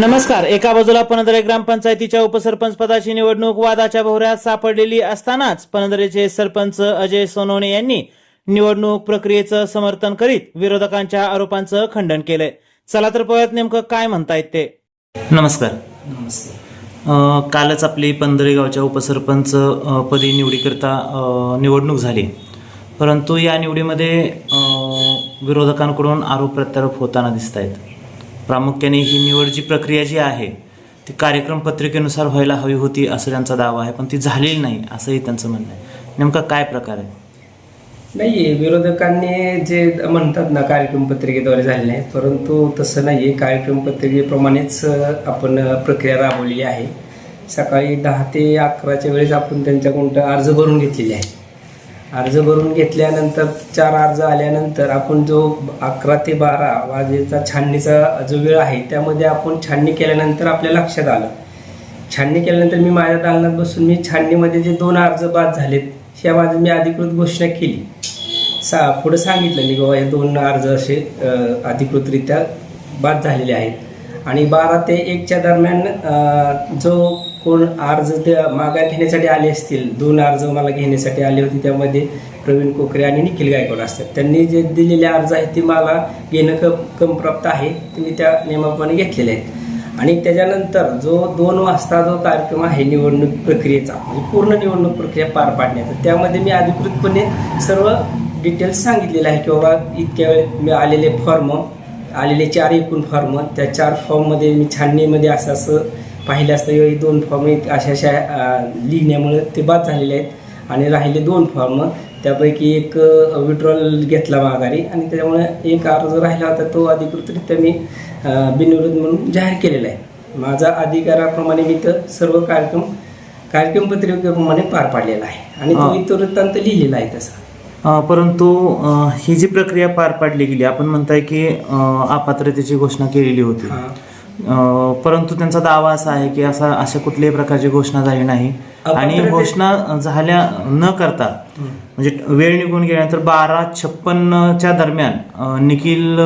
नमस्कार. एका बाजूला पनंदरे ग्रामपंचायतीच्या उपसरपंच पदाची निवडणूक वादाच्या भोवऱ्यात सापडलेली असतानाच पनंदरेचे सरपंच अजय सोनवणे यांनी निवडणूक प्रक्रियेचं समर्थन करीत विरोधकांच्या आरोपांचं खंडन केलंय. चला तर पाहूयात नेमकं काय म्हणतायत ते. नमस्कार. नमस्ते. अ, कालच आपली पंधरे गावच्या उपसरपंच अ, पदी निवडीकरता अ, निवडणूक झाली. परंतु या निवडीमध्ये अ, विरोधकांकडून आरोप प्रत्यारोप होताना दिसत आहेत प्रामुख्याने ही निवड जी प्रक्रिया जी आहे ती कार्यक्रम पत्रिकेनुसार व्हायला हवी होती असं त्यांचा दावा आहे पण ती झालेली नाही असंही त्यांचं म्हणणं आहे. नेमका काय प्रकार आहे? नाही विरोधकांनी जे म्हणतात ना कार्यक्रम पत्रिकेद्वारे झालेले आहे परंतु तसं नाही आहे कार्यक्रम पत्रिकेप्रमाणेच आपण प्रक्रिया राबवलेली आहे. सकाळी दहा ते अकराच्या वेळेस आपण त्यांच्याकडून अर्ज भरून घेतलेले आहे अर्ज भरून घेतल्यानंतर चार अर्ज आल्यानंतर आपण जो अकरा ते बारा वाजेचा छाननीचा जो वेळ आहे त्यामध्ये आपण छाननी केल्यानंतर आपल्या लक्षात आलं. छाननी केल्यानंतर मी माझ्या दालनात बसून मी छाननीमध्ये जे दोन अर्ज बाद झालेत या माझी मी अधिकृत घोषणा केली. सा पुढे सांगितलं मी बाबा हे दोन अर्ज असे अधिकृतरित्या बाद झालेले आहेत. आणि बारा ते एकच्या दरम्यान जो कोण अर्ज त्या मागा घेण्यासाठी आले असतील दोन अर्ज मला घेण्यासाठी आले होते त्यामध्ये प्रवीण कोकरे आणि निखिल गायकवाड असतात. त्यांनी जे दिलेले अर्ज आहेत ते मला घेणं क प्राप्त आहे ते मी त्या नियमाप्रमाणे घेतलेले आहेत. आणि त्याच्यानंतर जो दोन वाजता जो कार्यक्रम आहे निवडणूक प्रक्रियेचा म्हणजे पूर्ण निवडणूक प्रक्रिया पार पाडण्याचा त्यामध्ये मी अधिकृतपणे सर्व डिटेल्स सांगितलेले आहे की बाबा इतक्या वेळेत मी आलेले फॉर्म आलेले चार एकूण फॉर्म त्या चार फॉर्ममध्ये मी छाननीमध्ये असं असं पाहिलं असतं हे दोन फॉर्म अशा अशा लिहिण्यामुळे ते बाद झालेले आहेत. आणि राहिले दोन फॉर्म त्यापैकी एक विड्रॉल घेतला माघारी. आणि त्याच्यामुळे एक अर्ज राहिला होता तो अधिकृतरित्या मी बिनविरोध म्हणून जाहीर केलेला आहे. माझा अधिकाराप्रमाणे मी तर सर्व कार्यक्रम कार्यक्रम पत्रिकेप्रमाणे पार पाडलेला आहे. आणि तो. इतर वृत्तांत लिहिलेला आहे तसा. परंतु ही जी प्रक्रिया पार पाडली गेली आपण म्हणताय की अपात्रतेची घोषणा केलेली होती. परंतु त्यांचा दावा असा आहे की असा अशा कुठल्याही प्रकारची घोषणा झाली नाही. आणि घोषणा झाल्या न करता म्हणजे वेळ निघून गेल्यानंतर बारा छप्पनच्या दरम्यान निखिल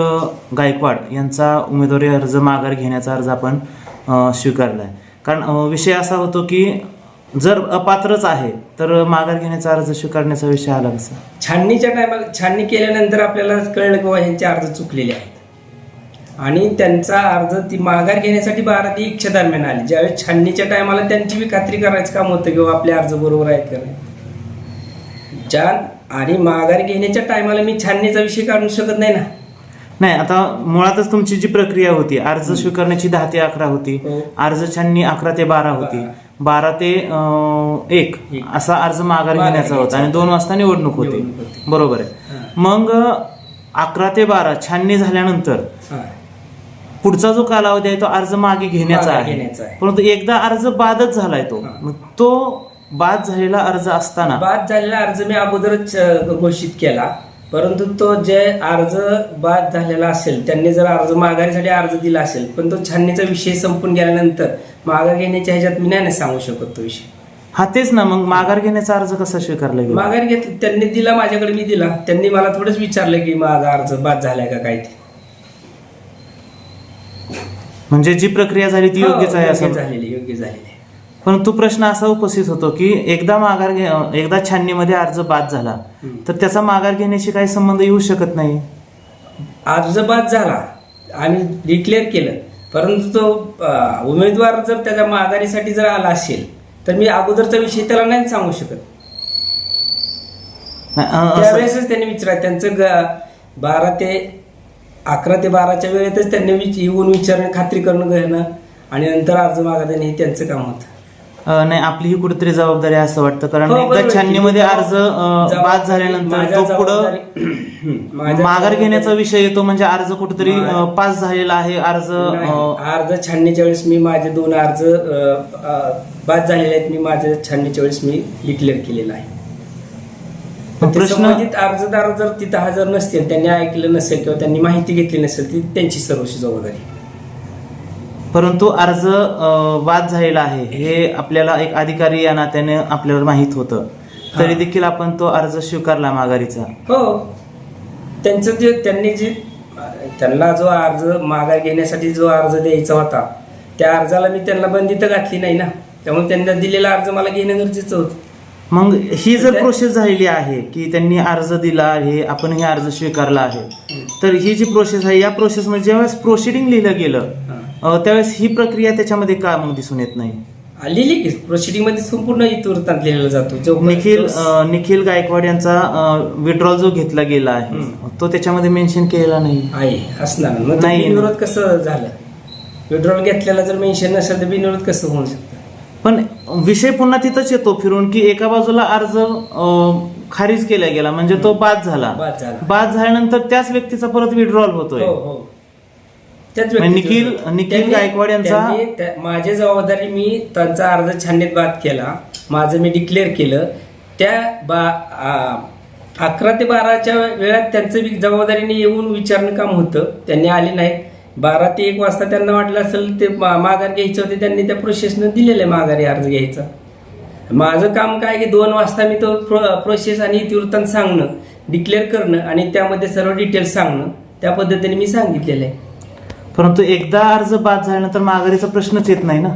गायकवाड यांचा उमेदवारी अर्ज माघार घेण्याचा अर्ज आपण अ, स्वीकारलाय. कारण विषय असा होतो की जर अपात्रच आहे तर माघार घेण्याचा अर्ज स्वीकारण्याचा विषय आला कसा? छाननीच्या टायमाला छाननी केल्यानंतर आपल्याला कळलं की ह्यांचे अर्ज चुकलेले आहेत. आणि त्यांचा अर्ज ती माघार घेण्यासाठी बारा ते एकच्या दरम्यान आली ज्यावेळेस छाननीच्या टायमाला त्यांची बी खात्री करायचं काम होतं की बाबा आपले अर्ज बरोबर आहेत का नाही ज्या आणि माघार घेण्याच्या टायमाला मी छाननीचा विषय काढू शकत नाही ना नाही आता मुळातच तुमची जी प्रक्रिया होती अर्ज स्वीकारण्याची दहा ते अकरा होती हो. अर्ज छाननी अकरा ते बारा होती बारा ते एक. असा अर्ज माघार घेण्याचा होता आणि. दोन वाजता निवडणूक होती. बरोबर आहे मग अकरा ते बारा छाननी झाल्यानंतर. पुढचा जो कालावधी आहे तो अर्ज मागे घेण्याचा आहे. परंतु एकदा अर्ज बादच झालाय तो. मग तो बाद झालेला अर्ज असताना बाद झालेला अर्ज मी अगोदरच घोषित केला. परंतु तो जे अर्ज बाद झालेला असेल त्यांनी जर अर्ज माघारीसाठी अर्ज दिला असेल पण तो छाननीचा विषय संपून गेल्यानंतर माघार घेण्याच्या ह्याच्यात मी नाही सांगू शकत तो विषय. हा तेच ना मग माघार घेण्याचा अर्ज कसा स्वीकारला गेला? माघार घेत त्यांनी दिला माझ्याकडे मी दिला. त्यांनी मला थोडंच विचारलं की माझा अर्ज बाद झालाय का काय ते. म्हणजे जी प्रक्रिया झाली ती योग्यच आहे हो, असं. झालेली योग्य झालेली परंतु प्रश्न असा उपस्थित होतो की एकदा माघार घे एकदा छाननीमध्ये अर्ज बाद झाला. तर त्याचा माघार घेण्याशी काही संबंध येऊ शकत नाही. अर्ज बाद झाला आणि डिक्लेअर केलं परंतु तो उमेदवार जर त्याच्या माघारीसाठी जर आला असेल तर मी अगोदरचा विषय त्याला नाही सांगू शकत. त्यावेळेसच त्यांनी विचारा त्यांचं बारा ते अकरा ते बाराच्या वेळेतच त्यांनी विच- येऊन विचारणं खात्री करणं घेणं आणि नंतर अर्ज मागा देणं हे त्यांचं काम होतं. अं, नाही आपली ही कुठेतरी जबाबदारी आहे असं वाटतं कारण हो, बरोबर एकदा आहे. छाननीमध्ये अर्ज अं, बाद झाल्यानंतर माझ्या तो पुढं जबाबदारी- माझ्या माघार घेण्याचा विषय येतो म्हणजे अर्ज कुठेतरी अं, पास झालेला आहे अर्ज नाही, अं, अर्ज छाननीच्या वेळेस मी माझे दोन अर्ज अ, अ, बाद झालेले आहेत मी माझ्या छाननीच्या वेळेस मी डिक्लेअर केलेला आहे. प्रश्न- अर्जदार जर तिथं हजर नसतील त्यांनी ऐकलं नसेल किंवा त्यांनी माहिती घेतली नसेल ती त्यांची सर्वस्वी जबाबदारी. परंतु अर्ज बाद झालेला आहे. हे आपल्याला एक अधिकारी या नात्याने आपल्याला माहीत होतं. तरी. देखील आपण तो अर्ज स्वीकारला माघारीचा. हो. त्यांचं जे त्यांनी जे त्यांना जो अर्ज माघार घेण्यासाठी जो अर्ज द्यायचा होता त्या अर्जाला मी त्यांना बंदी तर घातली नाही ना. त्यामुळे त्यांना दिलेला अर्ज मला घेणं गरजेचं होतं. मग ही जर प्रोसेस झालेली आहे की त्यांनी अर्ज दिला आहे आपण हे अर्ज स्वीकारला आहे तर ही जी प्रोसेस आहे या प्रोसेसमध्ये ज्यावेळेस प्रोसिडिंग लिहिलं गेलं त्यावेळेस ही प्रक्रिया त्याच्यामध्ये का मग दिसून येत नाही? लिहिली की प्रोसिडिंगमध्ये संपूर्ण इतिवृत्तांत लिहिलेला जातो. जो निखिल निखिल गायकवाड यांचा विड्रॉल जो घेतला गेला आहे तो त्याच्यामध्ये मेन्शन केलेला नाही. आहे असणार. नाही. बिनविरोध कसं झालं? विड्रॉल घेतलेला जर मेन्शन नसेल तर बिनविरोध कसं होऊ शकतं? विषय पुन्हा तिथंच येतो फिरून की एका बाजूला अर्ज खारिज केला गेला. म्हणजे तो बाद झाला. बाद झाला. बाद झाल्यानंतर त्याच व्यक्तीचा परत विड्रॉल होतोय. हो हो. त्याच व्यक्तीचं निखिल- होतं. निखिल त्यांनी- गायकवाड यांचा- त्यांनी त्या- माझी जबाबदारी मी त्यांचा अर्ज छाननीत बाद केला. माझं मी डिक्लेअर केलं. त्या बा आ- अकरा ते बाराच्या वेळात त्यांचं बी जबाबदारीने येऊन विचारणं काम होतं. त्यांनी आले नाहीत. बारा ते एक वाजता त्यांना वाटलं असेल ते माघार घ्यायचं होते त्यांनी त्या प्रोसेसनं दिलेलं आहे माघारी अर्ज घ्यायचा. माझं काम काय की दोन वाजता मी तो प्रो प्रोसेस आणि इतिवृत्तांत सांगणं डिक्लेअर करणं आणि त्यामध्ये सर्व डिटेल्स सांगणं त्या पद्धतीने मी सांगितलेलं आहे. परंतु एकदा अर्ज बाद झाल्यानंतर माघारीचा प्रश्नच येत नाही ना?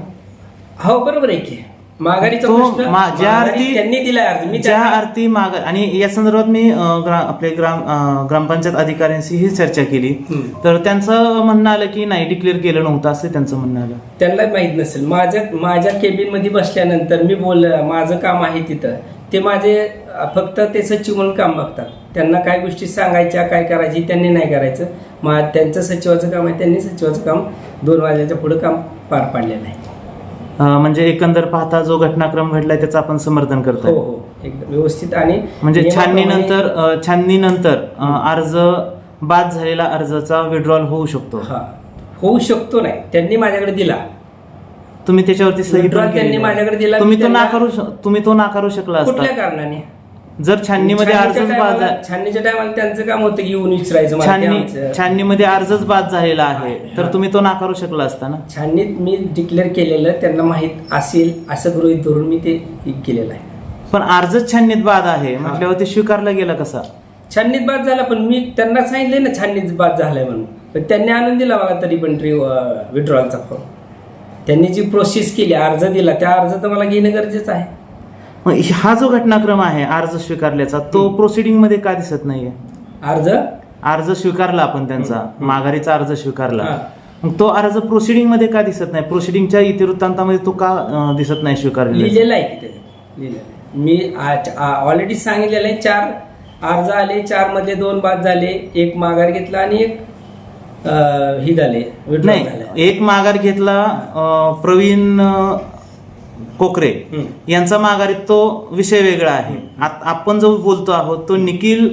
हो बरोबर आहे की. माघारीचा तो प्रश्न? मा- ज्या माघारी अर्थी त्यांनी दिला अर्ज. मी ज्या त्यांना- अर्थी माघार आणि या संदर्भात मी अ, ग्रा- आपले ग्राम अ, ग्रामपंचायत अधिकाऱ्यांशी ही चर्चा केली. हम्म. तर त्यांचं म्हणणं आलं की नाही डिक्लेअर केलं नव्हतं असं त्यांचं म्हणणं आलं. त्यांना माहीत नसेल. माझ्या माझ्या केबिनमध्ये बसल्यानंतर मी बोल माझं काम आहे तिथं. ते माझे अ, फक्त ते सचिव म्हणून काम बघतात. त्यांना काय गोष्टी सांगायच्या काय करायची त्यांनी नाही करायचं. मा त्यांचं सचिवाचं काम आहे त्यांनी सचिवाचं काम दोन वाजल्याच्या पुढे काम पार पाडलेलं आहे. म्हणजे एकंदर पाहता जो घटनाक्रम घडलाय त्याचं आपण समर्थन हो करतोय. हो एकदम व्यवस्थित आणि म्हणजे छाननीनंतर छाननीनंतर अर्ज बाद झालेला अर्जाचा विड्रॉल होऊ शकतो. हा. होऊ शकतो नाही. त्यांनी माझ्याकडे दिला. तुम्ही त्याच्यावरती सही त्यांनी. माझ्याकडे दिला, तुम्ही तो नाकारू तुम्ही तो नाकारू शकला कुठल्या कारणाने? जर छाननीमध्ये अर्जच बाद झा- छाननीच्या टायमाला त्यांचं काम होतं की येऊन विचारायचं मला ते छाननी आमचं- छाननीमध्ये अर्जच बाद झालेला आहे. तर तुम्ही तो नाकारू शकला असता ना? छाननीत मी डिक्लेअर केलेलं त्यांना माहीत असेल असं गृहित धरून मी ते हे केलेलं आहे. पण अर्जच छाननीत बाद आहे. म्हटल्यावर ते स्वीकारला गेला कसा? छाननीत बाद झाला पण मी त्यांना सांगितलंय ना छाननीत बाद झालाय म्हणून. पण त्यांनी आणून दिला मला तरी पण ट्री विड्रॉलचा फॉर्म त्यांनी जी प्रोसेस केली अर्ज दिला त्या अर्ज तर मला घेणं गरजेचं आहे. मग हा जो घटनाक्रम आहे अर्ज स्वीकारल्याचा तो प्रोसिडिंगमध्ये का दिसत नाहीये? अर्ज? अर्ज स्वीकारला आपण त्यांचा. माघारीचा अर्ज स्वीकारला. मग तो अर्ज प्रोसिडिंगमध्ये का दिसत नाही? प्रोसिडिंगच्या इतिवृत्तांतामध्ये तो का अं, दिसत नाही स्वीकारलेला? लिहिलेलं आहे की त्याच्यात लिहिलेलं आहे. मी ऑलरेडी सांगितलेलं आहे चार अर्ज आले चारमध्ये दोन बाद झाले एक माघार घेतला आणि एक अं, ही झाले नाही एक माघार घेतला अं, प्रवीण अं, कोकरे. यांचा माघारीत तो विषय वेगळा आहे. आपण जो बोलतो आहोत तो निखिल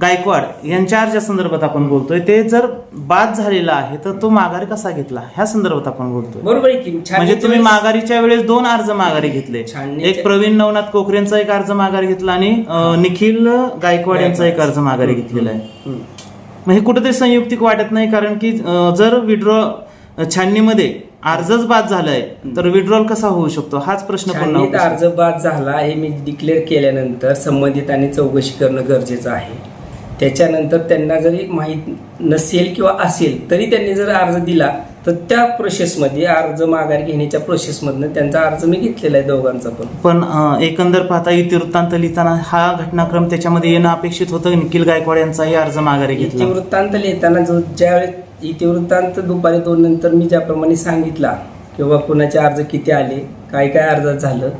गायकवाड यांच्या अर्जा संदर्भात आपण बोलतोय. ते जर बाद झालेला आहे तर तो माघारी कसा घेतला? ह्या संदर्भात आपण बोलतोय. बरोबर आहे की म्हणजे तुम्ही माघारीच्या वेळेस दोन अर्ज माघारी घेतले. एक प्रवीण नवनाथ कोकरेंचा एक अर्ज माघारी घेतला आणि निखिल गायकवाड यांचा एक अर्ज माघारी घेतलेला आहे. मग हे कुठेतरी संयुक्तिक वाटत नाही कारण की जर विड्रॉ छाननीमध्ये अर्जच बाद झालाय तर विड्रॉल कसा होऊ शकतो? हाच प्रश्न पुन्हा अर्ज बाद झाला हे मी डिक्लेअर केल्यानंतर संबंधितांनी चौकशी करणं गरजेचं आहे. त्याच्यानंतर त्यांना जरी माहीत नसेल किंवा असेल तरी त्यांनी जर अर्ज दिला तर त्या प्रोसेसमध्ये अर्ज माघार घेण्याच्या प्रोसेसमधनं त्यांचा अर्ज मी घेतलेला आहे दोघांचा पण. पण अं, एकंदर पाहता इतिवृत्तांत लिहिताना हा घटनाक्रम त्याच्यामध्ये येणं अपेक्षित होतं? निखिल गायकवाड यांचाही अर्ज माघारी घेतला. इतिवृत्तांत लिहिताना जो ज्यावेळेस इतिवृत्तांत दुपारी दोन नंतर मी ज्याप्रमाणे सांगितला किंवा कुणाचे अर्ज किती आले काय काय अर्ज झालं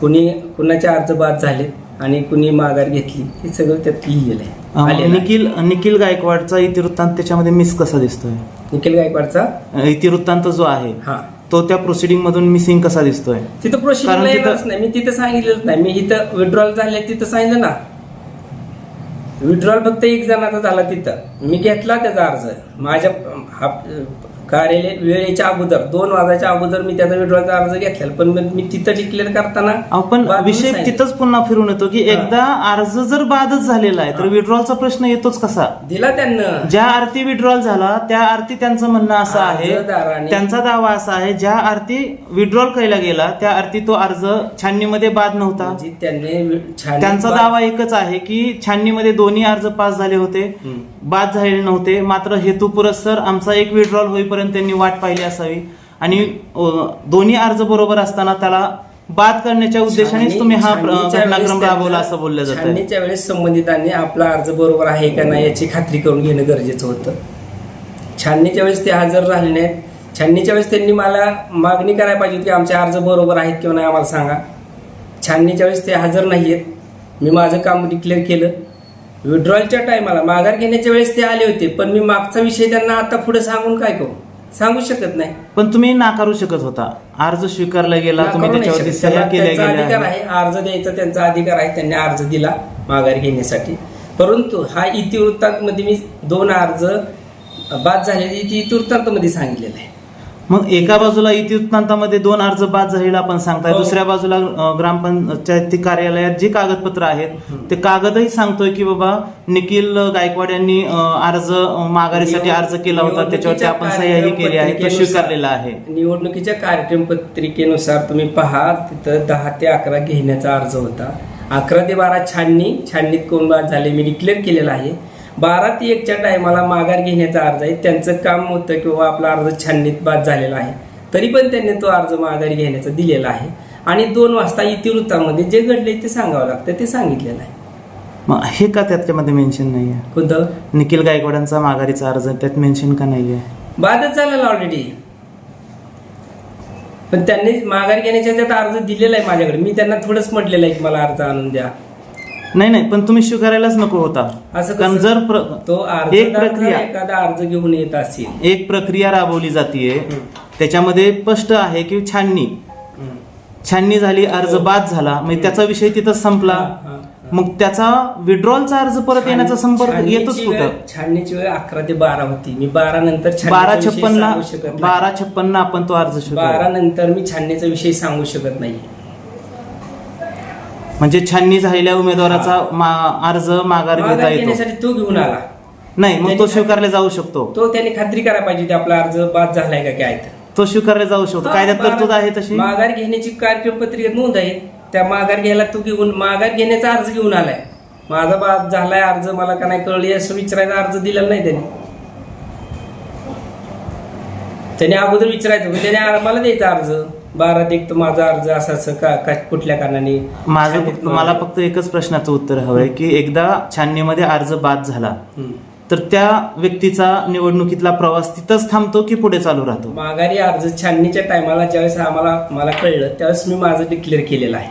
कुणी कुणाचे अर्ज बाद झाले आणि कुणी माघार घेतली हे सगळं त्यात लिहिलेलं आहे. आलेलं आहे. निखिल निखिल गायकवाडचा इतिवृत्तांत त्याच्यामध्ये मिस कसा दिसतोय? निखिल गायकवाडचा? इतिवृत्तांत जो आहे हा. तो त्या प्रोसिडिंग मधून मिसिंग कसा दिसतोय? तिथं प्रोसिजर कारण तिथं- येणारच नाही. मी तिथं सांगितलंच नाही. मी इथं विड्रॉल झाले तिथं सांगितलं ना विड्रॉल फक्त एक जणाचा झाला तिथं. मी घेतला त्याचा अर्ज. माझ्या हा- कार्यालय वेळेच्या अगोदर दोन वाजाच्या अगोदर मी त्याचा विड्रॉलचा अर्ज घेतलेला. पण मग मी तिथं डिक्लेअर करताना आपण विषय सांगितलं. तिथंच पुन्हा फिरून येतो की. एकदा अर्ज जर बादच झालेला आहे तर विड्रॉलचा प्रश्न येतोच कसा? दिला त्यांना. ज्या आरती विड्रॉल झाला त्या आरती त्यांचं म्हणणं असं आहे अर्जदाराने- त्यांचा दावा असा आहे ज्या आरती विड्रॉल केला गेला त्या आरती तो अर्ज छाननीमध्ये बाद नव्हता. म्हणजे त्यांनी वि- छान त्यांचा दावा एकच आहे की छाननीमध्ये दोन दोन्ही अर्ज पास झाले होते बाद झालेले नव्हते मात्र हेतू पुरस्सर आमचा एक विड्रॉल होईपर्यंत त्यांनी वाट पाहिली असावी. आणि दोन्ही अर्ज बरोबर असताना त्याला बाद करण्याच्या उद्देशानेच तुम्ही हा घटनाक्रम राबवला असं बोललं जातं छाननीच्या वेळेस संबंधितांनी आपला अर्ज बरोबर आहे का नाही याची खात्री करून घेणं गरजेचं होतं. छाननीच्या वेळेस ते हजर झाले नाहीत. छाननीच्या वेळेस त्यांनी मला मागणी करायला पाहिजे होती की आमचे अर्ज बरोबर आहेत किंवा नाही आम्हाला सांगा. छाननीच्या वेळेस ते हजर नाही आहेत मी माझं काम डिक्लेअर केलं. विड्रॉलच्या टायमाला माघार घेण्याच्या वेळेस ते आले होते. पण मी मागचा विषय त्यांना आता पुढे सांगून काय करू? सांगू शकत नाही. पण तुम्ही नाकारू शकत होता. अर्ज स्वीकारला गेला तुम्ही नाही त्याच्यावरती शकत. सह्या त्याला केल्या त्यांचा अधिकार गेल्या आहे. अर्ज द्यायचा त्यांचा अधिकार आहे. त्यांनी अर्ज दिला माघार घेण्यासाठी. परंतु हा इतिवृत्तांतमध्ये मी दोन अर्ज बाद झालेले इति इतिवृत्तांतमध्ये सांगितलेलं आहे. मग एका बाजूला इतिवृत्तांतामध्ये दोन अर्ज बाद झालेला आपण सांगताय. हो. दुसऱ्या बाजूला ग्रामपंचायती कार्यालयात जी कागदपत्र आहेत ते कागदही सांगतोय की बाबा निखिल गायकवाड यांनी अर्ज माघारीसाठी अर्ज केला होता. त्याच्यावरती आपण सह्याही केली आहे तो स्वीकारलेला आहे. निवडणुकीच्या कार्यक्रम पत्रिकेनुसार तुम्ही पहा तिथं दहा ते अकरा घेण्याचा अर्ज होता. अकरा ते बारा छाननी छाननीत कोण बाद झाले मी डिक्लेअर केलेला आहे. बारा ते एकच्या टायमाला माघार घेण्याचा अर्ज आहे. त्यांचं काम होतं किंवा आपला अर्ज छाननीत बाद झालेला आहे. तरी पण त्यांनी तो अर्ज माघारी घेण्याचा दिलेला आहे. आणि दोन वाजता इतिवृत्तामध्ये जे घडले ते सांगावं लागतं ते सांगितलेलं आहे. मग हे का त्याच्यामध्ये मेन्शन नाही आहे कोणतं? निखिल गायकवाडांचा माघारीचा अर्ज त्यात मेन्शन का नाही आहे बादच झालेला ऑलरेडी पण त्यांनी माघार घेण्याच्या त्यात अर्ज दिलेला आहे माझ्याकडे. मी त्यांना थोडंच म्हटलेलं आहे की मला अर्ज आणून द्या. नाही नाही पण तुम्ही स्वीकारायलाच नको होता. असं कारण कसं? जर प्र- तो एक अर्ज प्रक्रिया एखादा अर्ज घेऊन येत असेल. एक प्रक्रिया राबवली जाते त्याच्यामध्ये स्पष्ट आहे की छाननी. छाननी झाली अर्ज बाद झाला. म्हणजे त्याचा विषय तिथं संपला. हा, हा, मग त्याचा विड्रॉलचा अर्ज परत येण्याचा संपर्क येतोच छाननीची कुठं? छाननीची वेळ अकरा ते बारा होती. मी बारा नंतर छाननीचा बारा विषय छप्पनला सांगू शकत नाही. बारा छप्पनला आपण तो अर्ज बारा नंतर मी छाननीचा विषय सांगू शकत नाही. म्हणजे छाननी झालेल्या उमेदवाराचा मा- अर्ज माघार घेता माघार येतो. घेण्यासाठी तो घेऊन आला. नाही मग तो स्वीकारला जाऊ शकतो. तो त्यांनी खात्री करायला पाहिजे होती आपला अर्ज बाद झालाय का काय तर. तो स्वीकारला जाऊ शकतो. कायद्यात तरतूद आहे तशी. माघार घेण्याची कार्यक्रम पत्रिकेत नोंद आहे. त्या माघार घ्यायला तू घेऊन माघार घेण्याचा अर्ज घेऊन आलाय. माझा बाद झालाय अर्ज मला का नाही कळली असं विचारायचा अर्ज दिलेला नाही त्यांनी. त्याने अगोदर विचारायचं पण त्याने आ- मला द्यायचा अर्ज. बारा एक तर माझा अर्ज असं असं का का- कुठल्या कारणाने माझं फक्त मला फक्त एकच प्रश्नाचं उत्तर हवंय की एकदा छाननीमध्ये अर्ज बाद झाला हम्म. तर त्या व्यक्तीचा निवडणुकीतला प्रवास तिथंच थांबतो की पुढे चालू राहतो माघारी अर्ज छाननीच्या टायमाला ज्यावेळेस आम्हाला मला कळलं त्यावेळेस मी माझं डिक्लेअर केलेलं आहे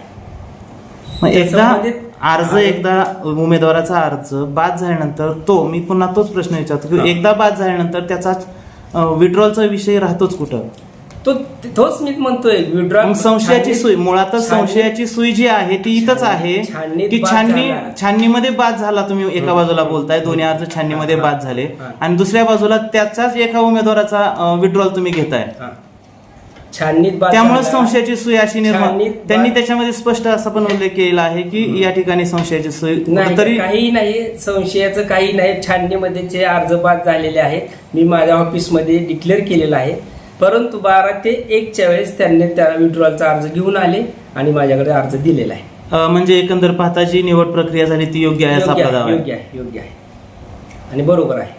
मग एकदा संबंधित अर्ज. एकदा उमेदवाराचा अर्ज बाद झाल्यानंतर तो मी पुन्हा तोच प्रश्न विचारतो हा. की एकदा बाद झाल्यानंतर त्याचा विड्रॉलचा विषय राहतोच कुठं तो तोच मी म्हणतोय विड्रॉ मग संशयाची सुई मुळातच संशयाची सुई जी आहे ती इथंच आहे की छाननी. छाननीमध्ये बाद झाला तुम्ही एका बाजूला बोलताय दोन्ही अर्ज छाननीमध्ये. बाद झाले. आणि दुसऱ्या बाजूला त्याचाच एका उमेदवाराचा विड्रॉल तुम्ही घेताय छाननीत त्यामुळे. संशयाची सुई अशी निर्माण त्यांनी त्याच्यामध्ये स्पष्ट असा पण उल्लेख केलेला आहे की या ठिकाणी संशयाची सुई नाही तरी काही नाही संशयाचं काही नाही छाननीमध्ये जे अर्ज बाद झालेले आहेत मी माझ्या ऑफिसमध्ये डिक्लेअर केलेलं आहे परंतु बारा ते एकच्या वेळेस त्यांनी त्या विड्रॉलचा अर्ज घेऊन आले आणि माझ्याकडे अर्ज दिलेला आहे. म्हणजे एकंदर पाहता जी निवड प्रक्रिया झाली ती योग्य आहे असा योग्य आपला दावा आहे आहे योग्य आहे योग्य आहे. आणि बरोबर आहे.